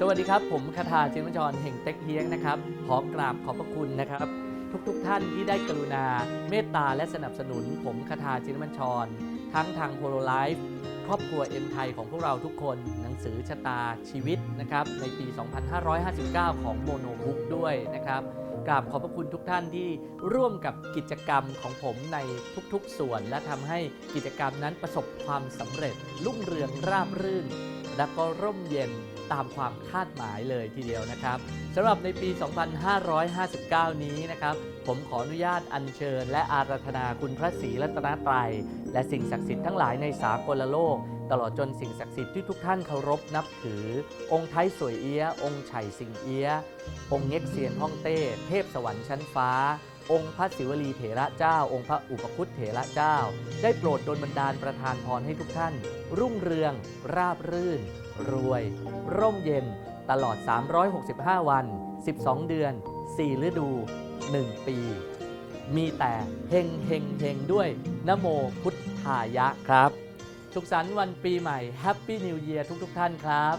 สวัสดีครับ ผมคาถาจินวจรแห่งเต็กเฮียงนะครับขอกราบขอบพระคุณนะครับ ทุกๆทท่านที่ได้กรุณา เมตตาและสนับสนุน ผมคาถาจินวัญชร ทั้งทางโฮโลไลฟ์ครอบครัวเอ็มไทยของพวกเราทุกคนหนังสือชะตาชีวิตนะครับในปี 2559 ของโมโนบุ๊กด้วยนะครับกราบขอบพระคุณทุกท่านที่ร่วมกับกิจกรรมของผมในทุกๆส่วน และทำให้กิจกรรมนั้นประสบความสำเร็จรุ่งเรืองราบรื่น และก็ร่มเย็นตามความคาดหมายเลยทีเดียวนะครับสำหรับในปี 2559 นี้นะครับ ผมขออนุญาตอัญเชิญ และอาราธนาคุณพระศรีรัตนตรัย และสิ่งศักดิ์สิทธิ์ทั้งหลายในสากลโลก ตลอดจนสิ่งศักดิ์สิทธิ์ที่ทุกท่านเคารพนับถือ องค์ไทยสวยเอี้ยะองค์ไฉสิงเอี้ยะองค์เง็กเซียนฮ่องเต้ เทพสวรรค์ชั้นฟ้า องค์พระศิวลีเถระเจ้า องค์พระอุปคุตเถระเจ้า ได้โปรดดลบันดาลประทานพรให้ทุกท่าน รุ่งเรือง ราบรื่น รวย ร่มเย็น ตลอด 365 วัน 12 เดือน 4 ฤดู 1 ปี มีแต่เฮงเฮงเฮงด้วยนโมพุทธายะครับ สุขสันต์วันปีใหม่ Happy New Year ทุกๆทท่านครับ